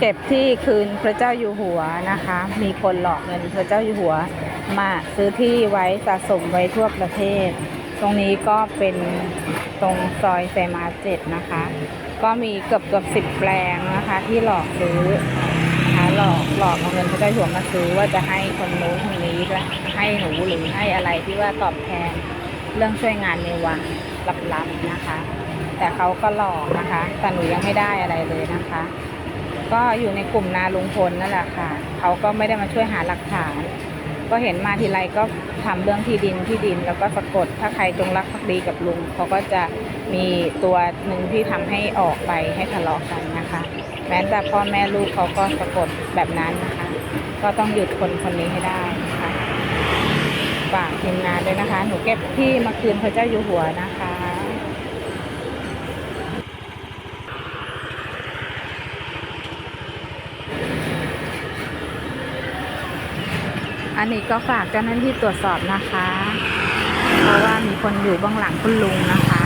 เก็บที่คืนพระเจ้าอยู่หัวนะคะ มีคนหลอกเงินพระเจ้าอยู่หัว มาซื้อที่ไว้สะสมไว้ทั่วประเทศ ตรงนี้ก็เป็นตรงซอยเซมาเจ็ดนะคะ ก็มีเกือบเกือบสิบแปลงนะคะ ที่หลอกซื้อนะคะหลอกหลอกเอาเงินพระเจ้าอยู่หัวมาซื้อว่าจะให้คนนู้นคนนี้และให้หนูหรือให้อะไรที่ว่าตอบแทนเรื่องช่วยงานในวังลับๆนะคะ แต่เขาก็หลอกนะคะ แต่หนูยังไม่ได้อะไรเลยนะคะ ก็อยู่ในกลุ่มนาลุงพลนั่นแหละค่ะ เขาก็ไม่ได้มาช่วยหาหลักฐาน ก็เห็นมาทีไรก็ทำเรื่องที่ดินที่ดินแล้วก็สะกด ถ้าใครจงรักภักดีกับลุง เขาก็จะมีตัวหนึ่งที่ทำให้ออกไปให้ทะเลาะกันนะคะ แม้แต่พ่อแม่ลูกเขาก็สะกดแบบนั้นนะคะ ก็ต้องหยุดคนคนนี้ให้ได้นะคะฝากทีมงานด้วยนะคะ หนูเก็บที่มาคืนพระเจ้าอยู่หัวนะคะ อันนี้ก็ฝากเจ้าหน้าที่ตรวจสอบนะคะ เพราะว่ามีคนอยู่เบื้องหลังคุณลุงนะคะ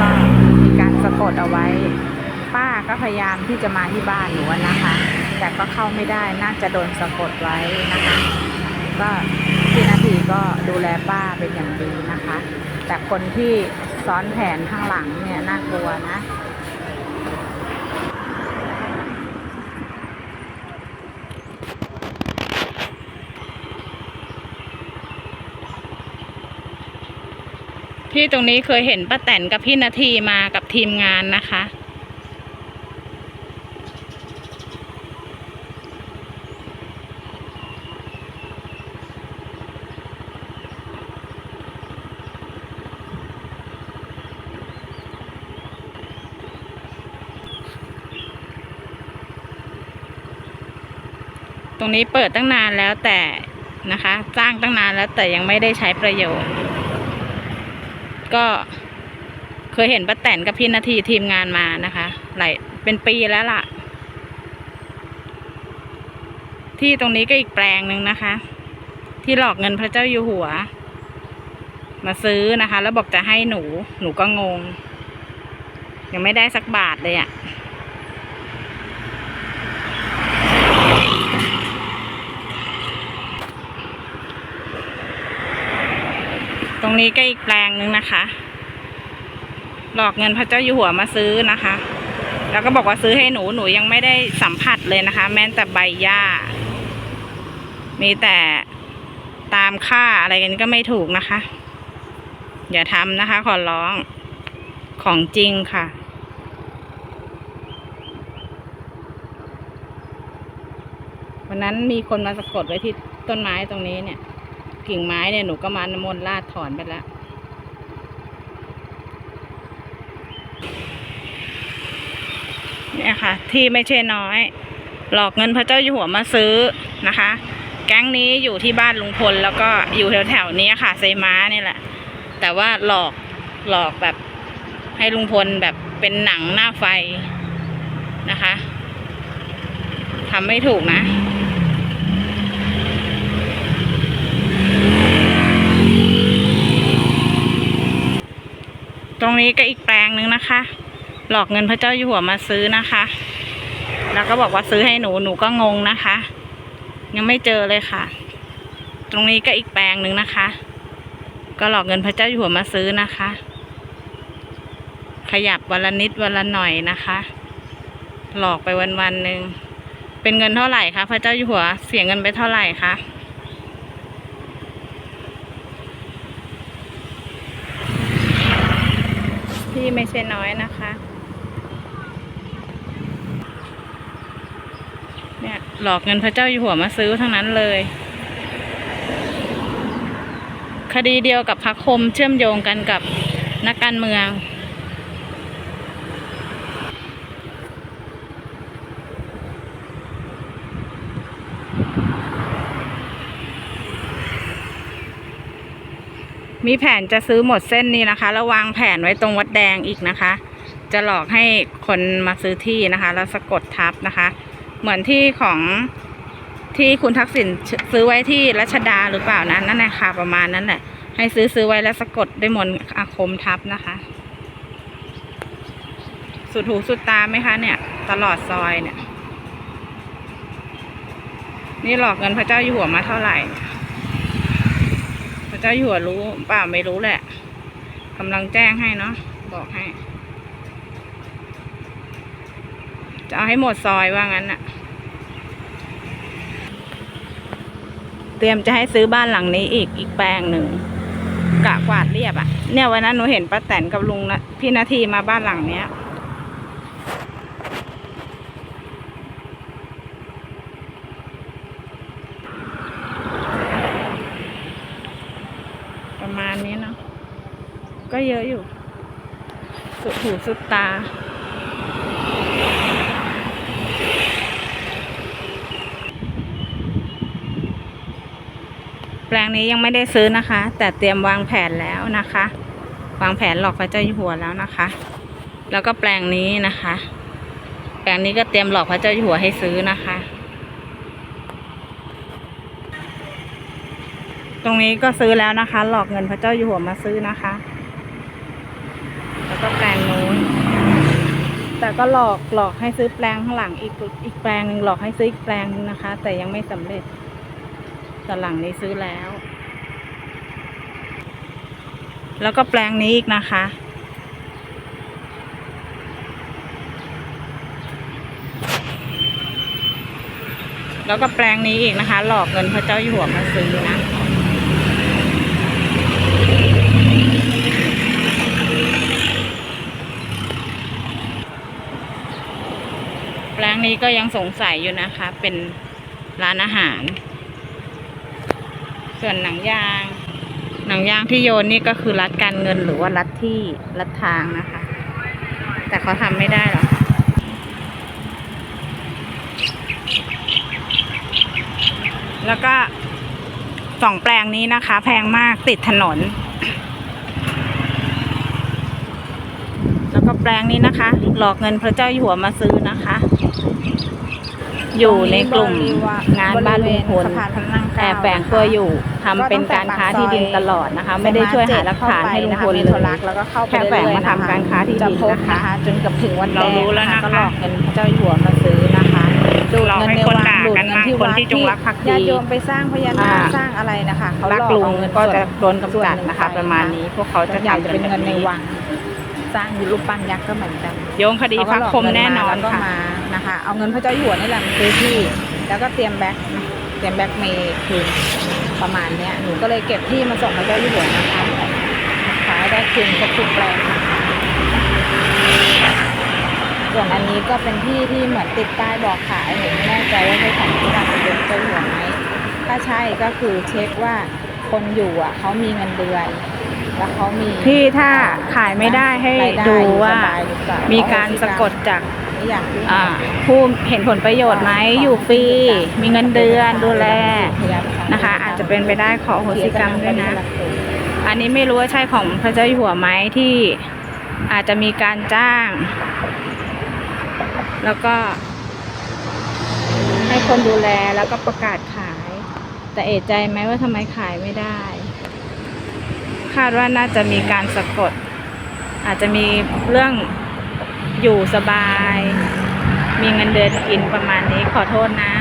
ก็มีการสะกดเอาไว้ ป้าก็พยายามที่จะมาที่บ้านหนูนะคะ แต่ก็เข้าไม่ได้น่าจะโดนสะกดไว้นะคะ ก็พี่นาทีก็ดูแลป้าเป็นอย่างดีนะคะ แต่คนที่ซ้อนแผนข้างหลังเนี่ยน่ากลัวนะ ที่ตรงนี้เคยเห็นป้าแตนกับพี่นาทีมากับทีมงานนะคะ ตรงนี้เปิดตั้งนานแล้วแต่นะคะ สร้างตั้งนานแล้วแต่ยังไม่ได้ใช้ประโยชน์ ก็เคยเห็นป้าแตนกับพี่นาทีทีมงานมานะคะ หลายเป็นปีแล้วล่ะ ที่ตรงนี้ก็อีกแปลงหนึ่งนะคะ ที่หลอกเงินพระเจ้าอยู่หัว มาซื้อนะคะ แล้วบอกจะให้หนูหนูก็งง ยังไม่ได้สักบาทเลยอะ่ะ รงนี้ก็อีกแปลงหนึ่งนะคะ หลอกเงินพระเจ้าอยู่หัวมาซื้อนะคะ แล้วก็บอกว่าซื้อให้หนูหนูยังไม่ได้สัมผัสเลยนะคะ แม้แต่ใบหญ้า มีแต่ตามค่าอะไรกันก็ไม่ถูกนะคะ อย่าทำนะคะ ขอร้องของจริงค่ะวันนั้นมีคนมาสะกดไว้ที่ต้นไม้ตรงนี้เนี่ย กิ่งไม้เนี่ยหนูก็มานำมนต์ลาดถอนไปแล้วเนี่ยค่ะ ที่ไม่ใช่น้อย หลอกเงินพระเจ้าอยู่หัวมาซื้อนะคะ แก๊งนี้อยู่ที่บ้านลุงพลแล้วก็อยู่แถวๆนี้ค่ะไซม้านี่แหละ แต่ว่าหลอกหลอกแบบให้ลุงพลแบบเป็นหนังหน้าไฟนะคะทำไม่ถูกนะ ตรง นี้ก็อีกแปลงหนึ่งนะคะ หลอกเงินพระเจ้าอยู่หัวมาซื้อนะคะ แล้วก็บอกว่าซื้อให้หนูหนูก็งงนะคะ ยังไม่เจอเลยค่ะ ตรงนี้ก็อีกแปลงหนึ่งนะคะ ก็หลอกเงินพระเจ้าอยู่หัวมาซื้อนะคะ ขยับวันละนิดวันละหน่อยนะคะ หลอกไปวันวันหนึ่งเป็นเงินเท่าไหร่คะพระเจ้าอยู่หัวเสียเงินไปเท่าไหร่คะ ที่ไม่ใช่น้อยนะคะ เนี่ยหลอกเงินพระเจ้าอยู่หัวมาซื้อทั้งนั้นเลย คดีเดียวกับพักคมเชื่อมโยงกันกับนักการเมือง มีแผนจะซื้อหมดเส้นนี้นะคะ แล้ววางแผนไว้ตรงวัดแดงอีกนะคะ จะหลอกให้คนมาซื้อที่นะคะ แล้วสะกดทับนะคะ เหมือนที่ของที่คุณทักษิณซื้อไว้ที่รัชดาหรือเปล่านะนั่นแหละค่ะประมาณนั้นแหละ ให้ซื้อซื้อไว้แล้วสะกดด้วยมนอาคมทับนะคะ สุดหูสุดตาไหมคะเนี่ย ตลอดซอยเนี่ย นี่หลอกเงินพระเจ้าอยู่หัวมาเท่าไหร่ ระเจ้าอยู่หัวรู้ป่าไม่รู้แหละกำลังแจ้งให้เนาะบอกให้ จะเอาให้หมดซอยว่างั้นน่ะเตรียมจะให้ซื้อบ้านหลังนี้อีกอีกแปลงหนึ่งกะกวาดเรียบอะ่ะเนี่ยวันนั้นหนูเห็นป้าแตนกับลุงนะพี่นาทีมาบ้านหลังเนี้ย ประมาณนี้เนาะ ก็เยอะอยู่ สุดหูสุดตา แปลงนี้ยังไม่ได้ซื้อนะคะ แต่เตรียมวางแผนแล้วนะคะ วางแผนหลอกพระเจ้าอยู่หัวแล้วนะคะ แล้วก็แปลงนี้นะคะ แปลงนี้ก็เตรียมหลอกพระเจ้าอยู่หัวให้ซื้อนะคะตรงนี้ก็ซื้อแล้วนะคะ หลอกเงินพระเจ้าอยู่หัวมาซื้อนะคะ แล้วก็แปลงนู้น แต่ก็หลอกหลอกให้ซื้อแปลงข้างหลังอีกอีกแปลงหนึ่งหลอกให้ซื้ออีกแปลงหนึงนะคะ แต่ยังไม่สำเร็จแต่หลังนี้ซื้อแล้ว แล้วก็แปลงนี้อีกนะคะ แล้วก็แปลงนี้อีกนะคะ หลอกเงินพระเจ้าอยู่หัวมาซื้อนะ แปล งนี้ก็ยังสงสัยอยู่นะคะ เป็นร้านอาหาร ส่วนหนังยาง หนังยางที่โยนนี่ก็คือรัดการเงินหรือว่ารัดที่รัดทางนะคะ แต่เขาทำไม่ได้หรอกแล้วก็สองแปลงนี้นะคะ แพงมากติดถนน แล้วก็แปลงนี้นะคะ หลอกเงินพระเจ้าอยู่หัวมาซื้อนะคะ อยู่ในกลุ่มงานบ้านลุงพลสะพานพระนั่งเกล้าแต่แฝงตัวอยู่ทำเป็นการค้าที่ดินตลอดนะคะ ไม่ได้ช่วยหาหลักฐานให้ลุงพลเมเลโทรยลักษณ์แล้วก็เข้าไปแค่แฝงมาทำการค้าที่ดินจะพบนะคะนะคะจนกับถึงวันเรารู้แล้วนะคะก็หลอกเงินพระเจ้าอยู่หัวมาซื้อนะคะดูดหลอกเงินให้ในคนวังด่าดูดกันเงินมากที่คนวัดที่จงรักภักดีญาติโยมไปสร้างพญานาคอ่าสร้างอะไรนะคะเขารักหลอกลุงเอาเงินก็ส่วนจะโดนกำจัดนะคะส่วหงประมาณนี้พวกเขาจะส่วนใหญ่ทำจะกัเป็นนแบบเงินในนี้วัง สร้างอยู่รูปปั้นยักษ์ก็เหมือนกันโยงคดีพักคมแน่นอนแล้วก็ค่ะมานะคะ เอาเงินพระเจ้าอยู่หัวนี่แหละมาซื้อที่ แล้วก็เตรียมแบ็คนะเตรียมแบ็คเมย์คืนประมาณเนี้ยหนูก็เลยเก็บที่มาส่งพระเจ้าอยู่หัวนะคะขายได้คืนครบทุกแปลงนะคะส่วนอันนี้ก็เป็นที่ที่เหมือนติดป้ายบอกขายหนูไม่แน่ใจว่าใช่ของพระเจ้าอยู่หัวไหมถ้าใช่ก็คือเช็คว่าคนอยู่อะเขามีเงินเดือน แล้วเขามี ที่ถ้าขายไม่ได้ให้รายไดูว่าสบยหรือเปล่มีการสะกดจากไม่อยากยุ่งอ่าผู้เห็นผลประโยชน์ไหมอยู่ฟรีมีเงินเดือนดูแลนะคะ อาจจะเป็นไปได้ขอโหสิกรรมด้วยนะ อันนี้ไม่รู้ว่าใช่ของพระเจ้าอยู่หัวไหมที่อาจจะมีการจ้าง แล้วก็ ให้คนดูแลแล้วก็ประกาศขาย แต่เอะใจไหมว่าทำไมขายไม่ได้ คาดว่าน่าจะมีการสะกด อาจจะมีเรื่องอยู่สบาย มีเงินเดือนกินประมาณนี้ขอโทษนะ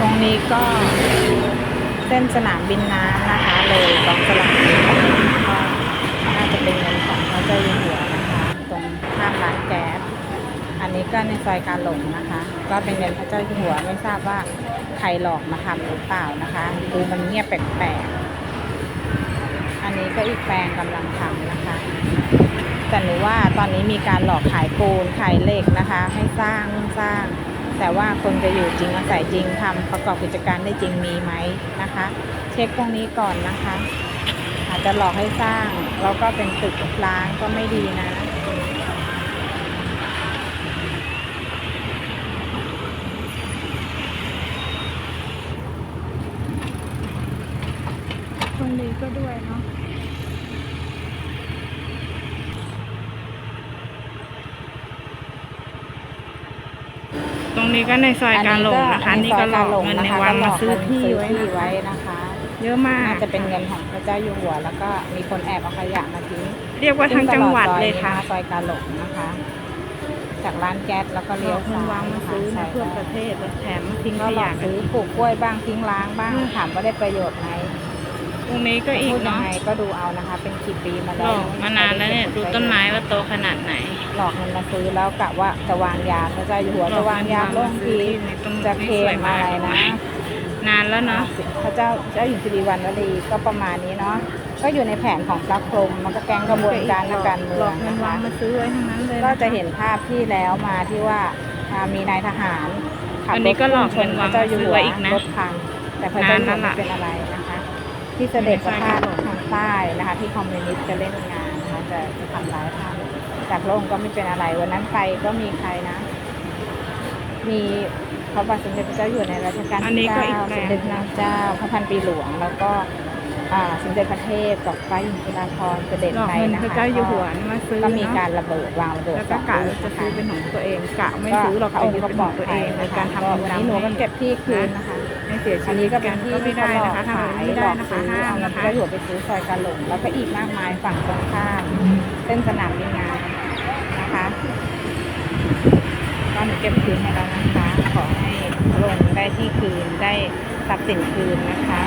ตรงนี้ก็เส้นสนามบินน้ำนะคะเลยกองสลากก็น่าจะเป็นเงินของพระเจ้าอยู่หัว อันนี้ก็ในซอยการหลงนะคะ ก็เป็นเงินพระเจ้าอยู่หัวไม่ทราบว่าใครหลอกมาทำหรือเปล่านะคะดูมันเงียบแปลกๆอันนี้ก็อีกแปลงกำลังทำนะคะแต่หนูว่าตอนนี้มีการหลอกขายปูนขายเหล็กนะคะ ให้สร้างสร้าง แต่ว่าคนจะอยู่จริงอาศัยจริงทำประกอบกิจการได้จริงมีไหมนะคะ เช็คตรงนี้ก่อนนะคะ อาจจะหลอกให้สร้างแล้วก็เป็นตึกร้างก็ไม่ดีนะ ตรงนี้ ก็ด้วยเนาะตรงนี้ก็ในซอยการหลงนะคะนี่ก็หลอกเงินในวังมาซื้อที่ไว้ซื้อนะคะไว้นะคะ เยอะมากน่าจะเป็นเงินของพระเจ้าอยู่หัว แล้วก็มีคนแอบเอาขยะมาทิ้งเรียกว่าทั้งจังหวัดเลยค่ะซอยกาหลงนะคะ จากร้านแก๊สแล้วก็หลเลี้ยอวกเงินวางมาซื้อใช่นะทั่วประเทศแล้วแถมมาทิ้งก็ขหลอยะกกันซื้อปลูกกล้วยบ้างทิ้งร้างบ้างถามว่าได้ประโยชน์ไหม ตรงนี้ก็อีพูกดยังเนาะไงก็ดูเอานะคะ เป็นกี่ปีมาหลแล้วอกมานานแล้วเนี่ยดูต้นไม้ว่าโตขนาดไหนหลอกเงินมาซื้อแล้วกะว่าจะวางยาพระเจ้าอยู่หัวจะวางยาลงทีจะเคลมอะไรนะนานแล้วเนาะพระเจ้าเจ้าหญิงสิริวัณวลีก็ประมาณนี้เนาะก็อยู่ในแผนของพระพรหมมันก็แก๊งกระบวนการทางการเมืหลอองกเงินนะวาคะ งมาซื้อไว้ทั้งนั้นเลยก็จะเห็นภาพที่แล้วมาที่ว่าอ่ามีนายทหารขับอันรนี้ถก็หลอกพุ่งชนพระเจ้าอยู่หัวเงินวางมาซื้อไว้อีกนะรถพังแต่พระเจ้าอยู่หัวนานแล้วล่ะไม่เป็นอะไรนะคะ ที่เสด็จประพาสทางใต้นะคะที่คอมมิวนิสต์จะเล่นงานนะคะจะจะทำร้ายท่านจากโลกก็ไม่เป็นอะไรวันนั้นไปก็มีใครนะ มีพระบาทสมเด็จพระเจ้าอยู่หัวในรัชกาลอันนี้ที่ก็เก้าอีกแปลสงมเด็จพระนางเจ้าพระพันปีหลวง แล้วก็อ่าสมเด็จพระเทพกับฟ้าหญิงจุฬาภรณ์เสด็จหลอกไปเงินนะพระคะเจ้าอยู่หัวมาซื้อก็มีเนอะการระเบิดวางระเบิดแล้วก็กะว่าจะซื้อเป็นของตัวเองกะไม่ซื้อหรอกพระองจะค์ยึดก็เป็นบขออกงตัวไปเองในนะคะการทำก็บุญวันนี้หนูก็เก็บที่คืนนะคะให้ เสียชีอันวินี้ตก็เป็นที่ก็ไม่ที่ได้เขาหลอกนะคะทำขาแบบยนี้ไม่หลได้อกนะคะซื้อห้ามเอาเงินนะคะก็อยู่ไปซื้อซอยกาหลงแล้วก็อีกมากมายฝั่งตรงข้ามเส้นสนามบินงานนะคะก็หนูเก็บคืนให้แล้วนะคะ ขอให้ลงได้ที่คืนได้ทรัพย์สินคืนนะคะ